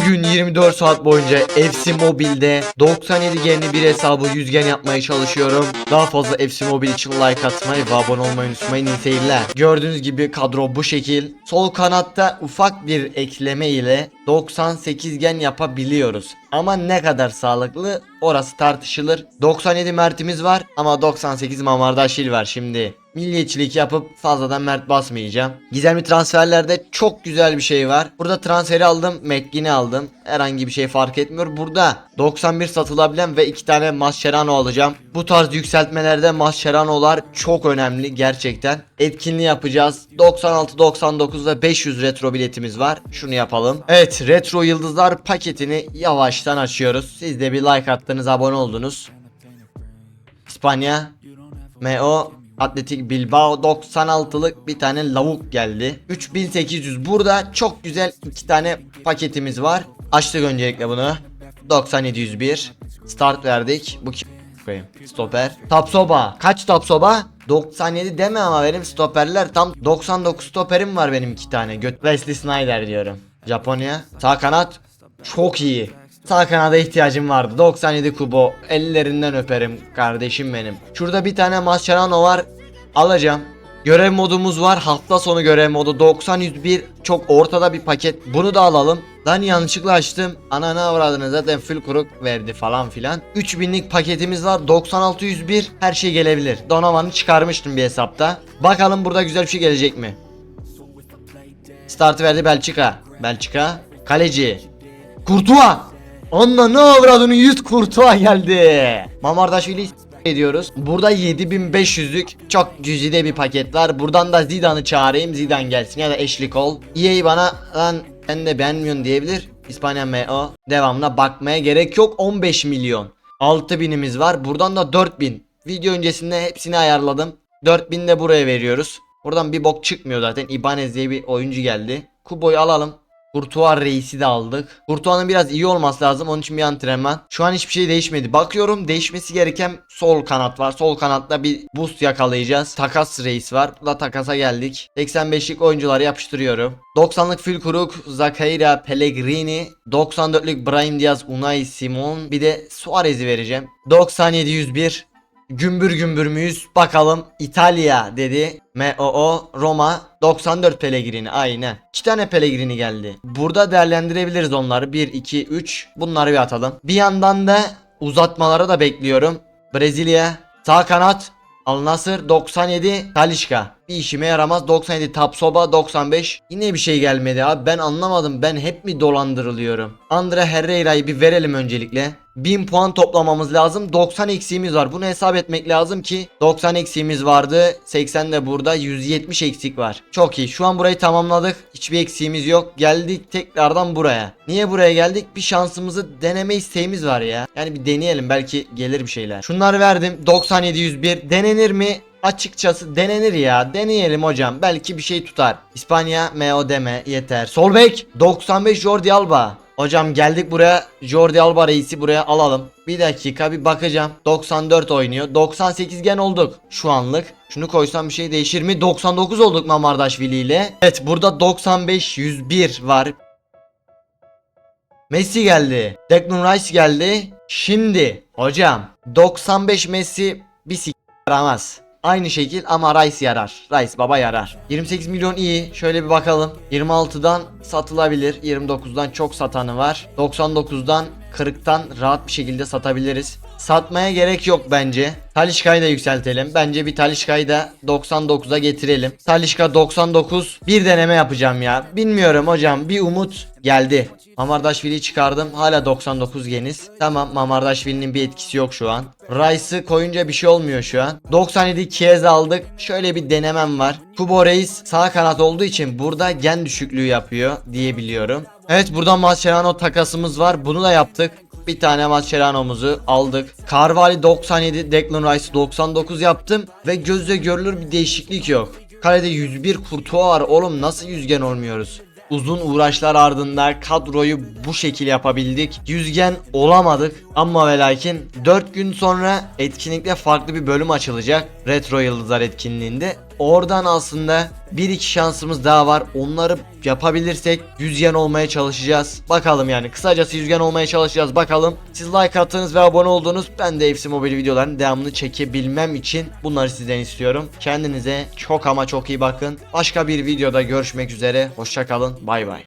Bugün 24 saat boyunca FC Mobile'de 97 genli bir hesabı yüzgen yapmaya çalışıyorum. Daha fazla FC Mobile için like atmayı ve abone olmayı unutmayın. İyi seyirler. Gördüğünüz gibi kadro bu şekil. Sol kanatta ufak bir ekleme ile 98 gen yapabiliyoruz. Ama ne kadar sağlıklı orası tartışılır. 97 Mert'imiz var ama 98 Mamardaşil var şimdi. Milliyetçilik yapıp fazladan Mert basmayacağım. Gizemli transferlerde çok güzel bir şey var. Burada transferi aldım, McGinn'i aldım. Herhangi bir şey fark etmiyor. Burada 91 satılabilen ve 2 tane Mascherano alacağım. Bu tarz yükseltmelerde Mascherano'lar çok önemli gerçekten. Etkinliği yapacağız. 96, 99 ve 500 retro biletimiz var. Şunu yapalım. Evet, retro yıldızlar paketini yavaştan açıyoruz. Siz de bir like attınız, abone oldunuz. İspanya, MO Atletik Bilbao 96'lık bir tane lavuk geldi. 3800 burada çok güzel iki tane paketimiz var. Açtık öncelikle bunu. 9701 start verdik. Bu koyayım? Stoper. Tapsoba. Kaç Tapsoba? 97 deme ama benim stoperler tam 99 stoperim var benim iki tane. Göt Wesley Snyder diyorum. Japonya. Sağ kanat çok iyi. Sağ kanada ihtiyacım vardı. 97 Kubo. Ellerinden öperim kardeşim benim. Şurada bir tane Mascherano var. Alacağım. Görev modumuz var. Hafta sonu görev modu 90-101 çok ortada bir paket. Bunu da alalım. Lan yanlışlıkla açtım. Ananı avradını zaten full kuruk verdi falan filan. 3000'lik paketimiz var. 96-101 her şey gelebilir. Donovan'ı çıkarmıştım bir hesapta. Bakalım burada güzel bir şey gelecek mi? Startı verdi Belçika. Belçika. Kaleci. Kurtuğa. Anla ne avradını 100 Kurtuğa geldi. Mamardaşvili ediyoruz. Burada 7500'lük çok güzide bir paket var. Buradan da Zidane'ı çağırayım. Zidane gelsin ya da Ashley Cole. EA bana lan sen de beğenmiyorsun diyebilir. İspanya MO. Devamına bakmaya gerek yok. 15 milyon. 6000'imiz var. Buradan da 4000. Video öncesinde hepsini ayarladım. 4000 de buraya veriyoruz. Buradan bir bok çıkmıyor zaten. Ibanez diye bir oyuncu geldi. Kubo'yu alalım. Kurtuğa reisi de aldık. Kurtuğa'nın biraz iyi olması lazım. Onun için bir antrenman. Şu an hiçbir şey değişmedi. Bakıyorum değişmesi gereken sol kanat var. Sol kanatta bir boost yakalayacağız. Takas reis var. Da takasa geldik. 85'lik oyuncuları yapıştırıyorum. 90'lık Fülkuruk, Zakaira, Pellegrini, 94'lük Brahim Diaz, Unai Simon, bir de Suarez'i vereceğim. 97-101 Gümbür gümbür müyüz? Bakalım. İtalya dedi. MOO Roma. 94 Pellegrini. Aynen. 2 tane Pellegrini geldi. Burada değerlendirebiliriz onları. 1 2 3 bunları bir atalım. Bir yandan da uzatmaları da bekliyorum. Brezilya. Sağ kanat. Al Nasır 97 Talişka bir işime yaramaz. 97 Tapsoba. 95 Yine bir şey gelmedi abi. Ben anlamadım. Ben hep mi dolandırılıyorum? Andre Herrera'yı bir verelim öncelikle 1000 puan toplamamız lazım. 90 eksiğimiz var. Bunu hesap etmek lazım ki 90 eksiğimiz vardı. 80 de burada. 170 eksik var. Çok iyi. Şu an burayı tamamladık. Hiçbir eksiğimiz yok. Geldik tekrardan buraya. Niye buraya geldik? Bir şansımızı deneme isteğimiz var ya. Yani bir deneyelim. Belki gelir bir şeyler. Şunları verdim. 97 101 denenir mi? Açıkçası denenir ya. Deneyelim hocam. Belki bir şey tutar. İspanya MO deme yeter. Sol bek 95 Jordi Alba. Hocam geldik buraya. Jordi Alba reisi buraya alalım. Bir dakika bir bakacağım. 94 oynuyor. 98 gen olduk şu anlık. Şunu koysam bir şey değişir mi? 99 olduk Mamardaşvili ile. Evet burada 95 101 var. Messi geldi. Declan Rice geldi. Şimdi hocam 95 Messi bir sik yaramaz. Aynı şekil ama Rice yarar. Rice baba yarar. 28 milyon iyi. Şöyle bir bakalım. 26'dan satılabilir. 29'dan çok satanı var. 99'dan 40'tan rahat bir şekilde satabiliriz. Satmaya gerek yok bence. Talişka'yı da yükseltelim. Bence bir Talişka'yı da 99'a getirelim. Talişka 99. Bir deneme yapacağım ya. Bilmiyorum hocam. Bir umut geldi. Mamardaşvili'yi çıkardım. Hala 99 geniz. Tamam Mamardaşvili'nin bir etkisi yok şu an. Rice'ı koyunca bir şey olmuyor şu an. 97 Kiez aldık. Şöyle bir denemem var. Kubo Reis sağ kanat olduğu için burada gen düşüklüğü yapıyor diyebiliyorum. Evet buradan Mascherano takasımız var. Bunu da yaptık. Bir tane Mascherano'muzu aldık. Carvalho 97, Declan Rice 99 yaptım. Ve gözle görülür bir değişiklik yok. Kalede 101 Kurtuğa var. Oğlum nasıl yüzgen olmuyoruz? Uzun uğraşlar ardında kadroyu bu şekil yapabildik. Yüzgen olamadık. Ama ve lakin 4 gün sonra etkinlikte farklı bir bölüm açılacak. Retro Yıldızlar etkinliğinde. Oradan aslında bir iki şansımız daha var. Onları yapabilirsek yüzgen olmaya çalışacağız. Bakalım yani kısacası yüzgen olmaya çalışacağız. Bakalım siz like attınız ve abone oldunuz. Ben de FC Mobile videoların devamını çekebilmem için bunları sizden istiyorum. Kendinize çok ama çok iyi bakın. Başka bir videoda görüşmek üzere. Hoşçakalın. Bay bay.